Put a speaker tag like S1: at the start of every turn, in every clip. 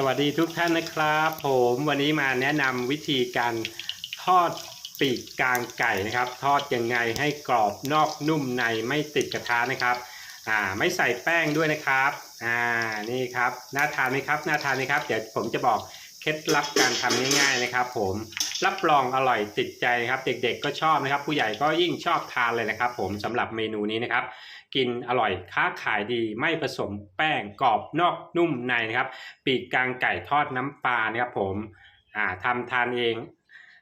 S1: สวัสดีทุกท่านนะครับผมวันนี้มาแนะนำวิธีการทอดปีกกลางไก่นะครับ ทอดยังไงให้กรอบนอกนุ่มในไม่ติดกระทะนะครับอ่าไม่ใส่แป้งด้วยนะครับอ่านี่ครับน่าทานไหมครับน่าทานไหมครับเดี๋ยวผมจะบอกเคล็ดลับการทำง่ายๆนะครับ ผมรับรองอร่อยติดใจนะครับ เด็กๆก็ชอบนะครับ ผู้ใหญ่ก็ยิ่งชอบทานเลยนะครับ ผมสำหรับเมนูนี้นะครับ กินอร่อยค้าขายดีไม่ผสมแป้งกรอบนอกนุ่มในนะครับ ปีกกลางไก่ทอดน้ำปลานะครับผมทำทานเอง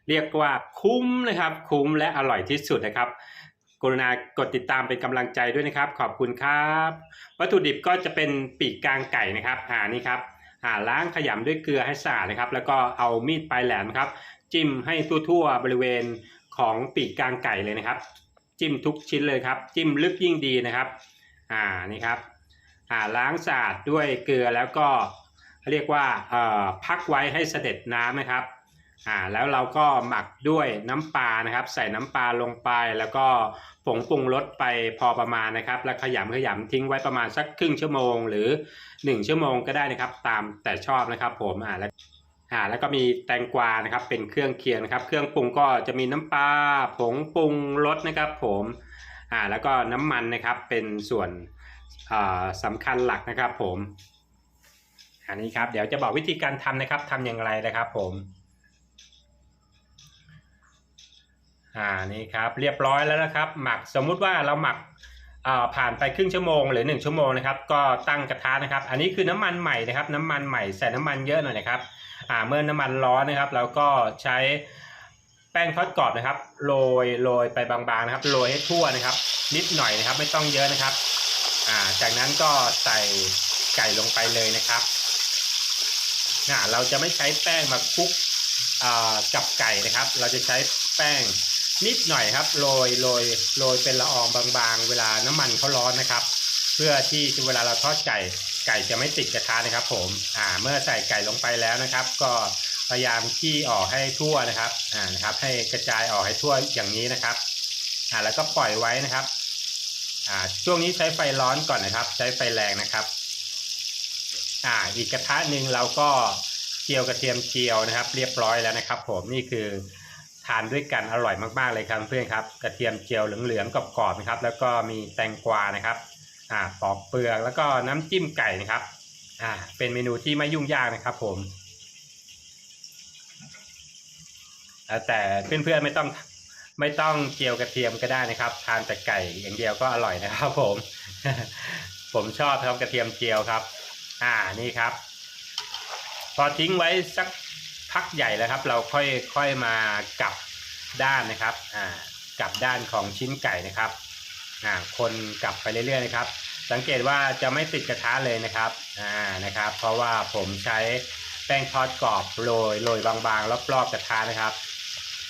S1: เรียกว่าคุ้มนะครับ คุ้มและอร่อยที่สุดนะครับกรุณากดติดตามเป็นกำลังใจด้วยนะครับ ขอบคุณครับ วัตถุดิบก็จะเป็นปีกกลางไก่นะครับอ่านี่ครับอ่าล้างขยำด้วยเกลือให้สะอาดนะครับ แล้วก็เอามีดปลายแหลมครับ จิ้มให้ทั่วๆบริเวณของปีกกลางไก่เลยนะครับ จิ้มทุกชิ้นเลยครับ จิ้มลึกยิ่งดีนะครับอ่านี่ครับอ่าล้างสะอาดด้วยเกลือแล้วก็เรียกว่าเอ่อพักไว้ให้เสด็จน้ำนะครับอ่าแล้วเราก็หมักด้วยน้ำปลานะครับ ใส่น้ำปลาลงไป แล้วก็ผงปรุงรสไปพอประมาณนะครับ แล้วขยำขยำทิ้งไว้ประมาณสักครึ่งชั่วโมง หรือ 1 ชั่วโมงก็ได้นะครับ ตามแต่ชอบนะครับผมอ่าแล้ว อ่าแล้วก็มีแตงกวานะครับเป็นเครื่องเคียงนะครับ เครื่องปรุงก็จะมีน้ำปลาผงปรุงรสนะครับ ผมอ่าแล้วก็น้ำมันนะครับเป็นส่วนอ่าสำคัญหลักนะครับ ผมอันนี้ครับเดี๋ยวจะบอกวิธีการทำนะครับทำอย่างไรนะครับผมอ่านี่ครับเรียบร้อยแล้วนะครับ หมักสมมุติว่าเราหมักอ่าผ่านไปครึ่งชั่วโมงหรือ 1 ชั่วโมงนะครับ ก็ตั้งกระทะนะครับ อันนี้คือน้ำมันใหม่นะครับ น้ำมันใหม่ใส่น้ำมันเยอะหน่อยนะครับ เมื่อน้ำมันร้อนนะครับเราก็ใช้แป้งทอดกรอบนะครับโรยโรยไปบางๆนะครับโรยให้ทั่วนะครับ นิดหน่อยนะครับ ไม่ต้องเยอะนะครับอ่าจากนั้นก็ใส่ไก่ลงไปเลยนะครับอ่าเราจะไม่ใช้แป้งมาคลุกอ่ากับไก่นะครับ เราจะใช้แป้งนิดหน่อยครับโรยโรยโรยเป็นละอองบางๆ เวลาน้ำมันเขาร้อนนะครับ เพื่อที่เวลาเราทอดไก่ ไก่จะไม่ติดกระทะนะครับ ผมอ่าเมื่อใส่ไก่ลงไปแล้วนะครับ ก็พยายามขี้ออกให้ทั่วนะครับอ่านะครับ ให้กระจายออกให้ทั่วอย่างนี้นะครับอ่าแล้วก็ปล่อยไว้นะครับอ่าช่วงนี้ใช้ไฟร้อนก่อนนะครับ ใช้ไฟแรงนะครับอ่าอีกกระทะหนึ่งเราก็เจียวกระเทียมเจียวนะครับ เรียบร้อยแล้วนะครับ ผมนี่คือทานด้วยกันอร่อยมากๆเลยครับเพื่อนครับ กระเทียมเจียวเหลืองๆกรอบๆนะครับ แล้วก็มีแตงกวานะครับ อ่าปอกเปลือกแล้วก็น้ำจิ้มไก่นะครับอ่าเป็นเมนูที่ไม่ยุ่งยากนะครับ ผมแต่เพื่อนๆไม่ต้องไม่ต้องเจียวกระเทียมก็ได้นะครับ ทานแต่ไก่อย่างเดียวก็อร่อยนะครับ ผม ผมชอบครับกระเทียมเจียวครับ อ่านี่ครับ พอทิ้งไว้สักพักใหญ่แล้วครับ เราค่อยค่อยมากลับด้านนะครับ อ่ากลับด้านของชิ้นไก่นะครับ อ่าคนกลับไปเรื่อยๆนะครับ สังเกตว่าจะไม่ติดกระทะเลยนะครับอ่านะครับ เพราะว่าผมใช้แป้งทอดกรอบโรยโรยบางๆรอบๆกระทะนะครับ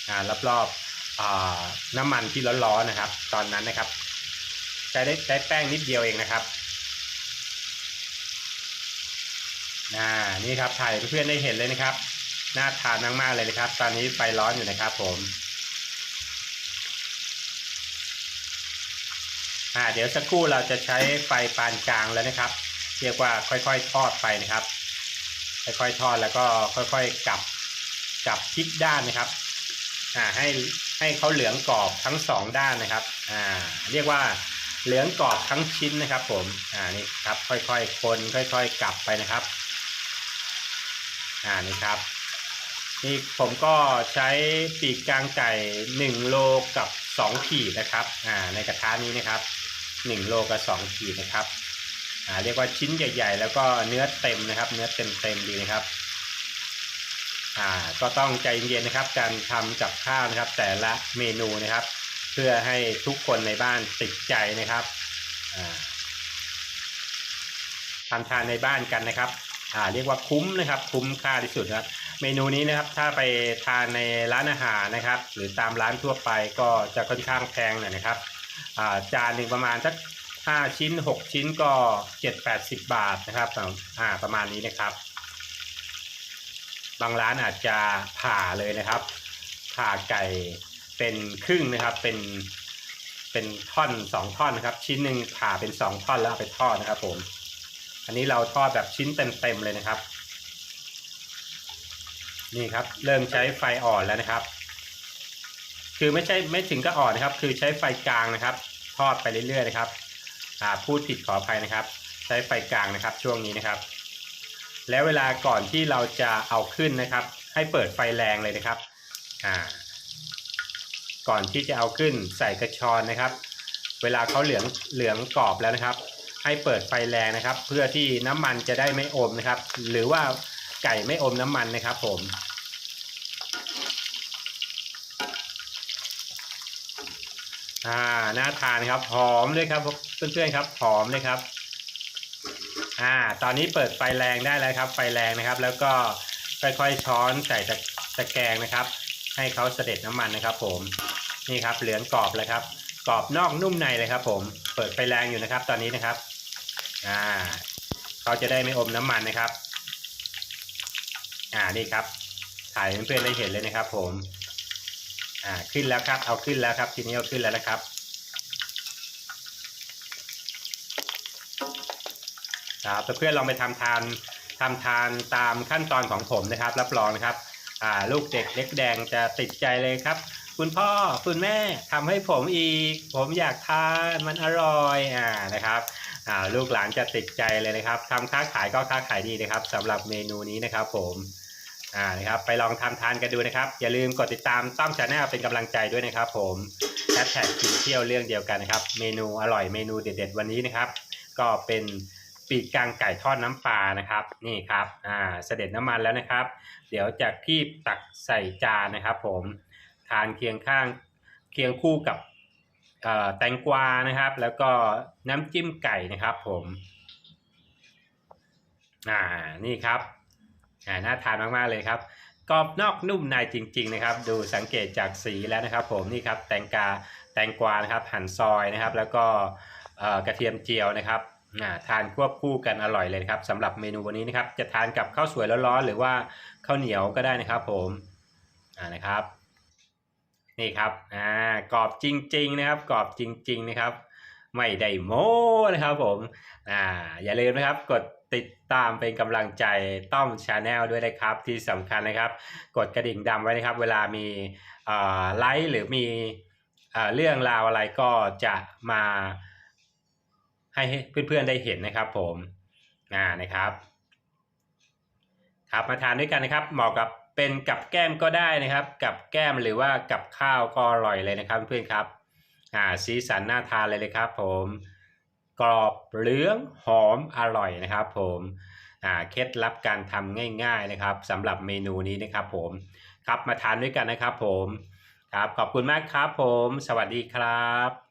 S1: อ่ารอบๆอ่าน้ำมันที่ร้อนๆนะครับ ตอนนั้นนะครับ ใช้ได้ใช้แป้งนิดเดียวเองนะครับอ่านี่ครับถ่ายเพื่อนๆได้เห็นเลยนะครับ น่าทานมากๆเลยนะครับ ตอนนี้ไฟร้อนอยู่นะครับผม อ่าเดี๋ยวสักครู่เราจะใช้ไฟปานกลางแล้วนะครับ เรียกว่าค่อยๆทอดไปนะครับ ค่อยๆทอดแล้วก็ค่อยๆกลับกลับพลิกด้านนะครับอ่าให้ให้เขาเหลืองกรอบทั้งสองด้านนะครับอ่าเรียกว่าเหลืองกรอบทั้งชิ้นนะครับ ผมอ่านี่ครับค่อยๆคนค่อย ๆ กลับไปนะครับอ่านี่ครับนี่ผมก็ใช้ปีกกลางไก่1โลกับ2ขีดนะครับอ่าในกระทะนี้นะครับ 1โลกับ2ขีดนะครับอ่าเรียกว่าชิ้นใหญ่ ๆ แล้วก็เนื้อเต็มนะครับ เนื้อเต็มๆดีนะครับอ่าก็ต้องใจเย็นๆนะครับ การทำกับข้าวนะครับ แต่ละเมนูนะครับ เพื่อให้ทุกคนในบ้านติดใจนะครับอ่าทำทานในบ้านกันนะครับอ่าเรียกว่าคุ้มนะครับ คุ้มค่าที่สุดนะครับ เมนูนี้นะครับถ้าไปทานในร้านอาหารนะครับ หรือตามร้านทั่วไปก็จะค่อนข้างแพงหน่อยนะครับ จานหนึ่งประมาณสักห้าชิ้นหกชิ้นก็เจ็ดแปดสิบบาทนะครับประมาณนี้นะครับ บางร้านอาจจะผ่าเลยนะครับ ผ่าไก่เป็นครึ่งนะครับเป็นเป็นท่อนสองท่อนนะครับ ชิ้นหนึ่งผ่าเป็นสองท่อนแล้วเอาไปทอดนะครับ ผม อันนี้เราทอดแบบชิ้นเต็มๆเลยนะครับ นี่ครับ เริ่มใช้ไฟอ่อนแล้วนะครับ คือไม่ใช่ไม่ถึงก็อ่อนนะครับ คือใช้ไฟกลางนะครับ ทอดไปเรื่อยๆนะครับพูดผิดขออภัยนะครับ ใช้ไฟกลางนะครับช่วงนี้นะครับ แล้วเวลาก่อนที่เราจะเอาขึ้นนะครับ ให้เปิดไฟแรงเลยนะครับก่อนที่จะเอาขึ้นใส่กระชอนนะครับ เวลาเขาเหลืองเหลืองกรอบแล้วนะครับ ให้เปิดไฟแรงนะครับ เพื่อที่น้ำมันจะได้ไม่อมนะครับ หรือว่าไก่ไม่อมน้ำมันนะครับ ผม อ่าน่าทานครับหอมเลยครับเพื่อนๆครับหอมเลยครับอ่าตอนนี้เปิดไฟแรงได้แล้วครับ ไฟแรงนะครับ แล้วก็ค่อยๆช้อนใส่ตะตะแกรงนะครับ ให้เขาเสด็จน้ำมันนะครับ ผมนี่ครับเหลืองกรอบเลยครับ กรอบนอกนุ่มในเลยครับ ผมเปิดไฟแรงอยู่นะครับ ตอนนี้นะครับอ่าเขาจะได้ไม่อมน้ำมันนะครับ อ่านี่ครับถ่ายเพื่อนๆได้เห็นเลยนะครับ ผม อ่าขึ้นแล้วครับ เอาขึ้นแล้วครับ ทีนี้เอาขึ้นแล้วนะครับครับเพื่อนๆลองไปทำทานทำทานตามขั้นตอนของผมนะครับ รับรองนะครับอ่าลูกเด็กเล็กแดงจะติดใจเลยครับ คุณพ่อคุณแม่ทำให้ผมอีก ผมอยากทานมันอร่อยอ่านะครับอ่าลูกหลานจะติดใจเลยนะครับทำค้าขายก็ค้าขายดีนะครับสำหรับเมนูนี้นะครับผม อ่านะครับไปลองทำทานกันดูนะครับ อย่าลืมกดติดตามต้อมชาแนลเป็นกำลังใจด้วยนะครับ ผมแฮชแท็กกินเที่ยวเรื่องเดียวกันนะครับ เมนูอร่อยเมนูเด็ด ๆ วันนี้นะครับ ก็เป็นปีกกลางไก่ทอดน้ำปลานะครับนี่ครับอ่าเสด็จน้ำมันแล้วนะครับ เดี๋ยวจะคีบตักใส่จานนะครับ ผมทานเคียงข้างเคียงคู่กับแตงกวานะครับ แล้วก็น้ำจิ้มไก่นะครับ ผมอ่านี่ครับ น่าทานมากๆเลยครับกรอบนอกนุ่มในจริง ๆ นะครับ ดูสังเกตจากสีแล้วนะครับ ผมนี่ครับแตงกาแตงกวานะครับหั่นซอยนะครับ แล้วก็กระเทียมเจียวนะครับอ่าทานควบคู่กันอร่อยเลยครับสำหรับเมนูวันนี้นะครับ จะทานกับข้าวสวยร้อนๆหรือว่าข้าวเหนียวก็ได้นะครับ ผมอ่านะครับ นี่ครับอ่ากรอบจริง ๆ นะครับกรอบจริง ๆ นะครับ ไม่ได้โม้นะครับ ผมอ่าอย่าลืมนะครับกด ติดตามเป็นกำลังใจต้อมชาแนลด้วยนะครับ ที่สำคัญนะครับ กดกระดิ่งดำไว้นะครับ เวลามีไลฟ์หรือมีเรื่องราวอะไรก็จะมาให้เพื่อนๆได้เห็นนะครับผมอ่านะครับ ครับมาทานด้วยกันนะครับ เหมาะกับเป็นกับแก้มก็ได้นะครับ กับแก้มหรือว่ากับข้าวก็อร่อยเลยนะครับเพื่อนๆครับอ่าสีสันน่าทานเลยเลยครับผม กรอบเหลืองหอมอร่อยนะครับผมอ่าเคล็ดลับการทำง่าย ๆนะครับสำหรับเมนูนี้นะครับผมครับมาทานด้วยกันนะครับผมครับขอบคุณมากครับผม สวัสดีครับ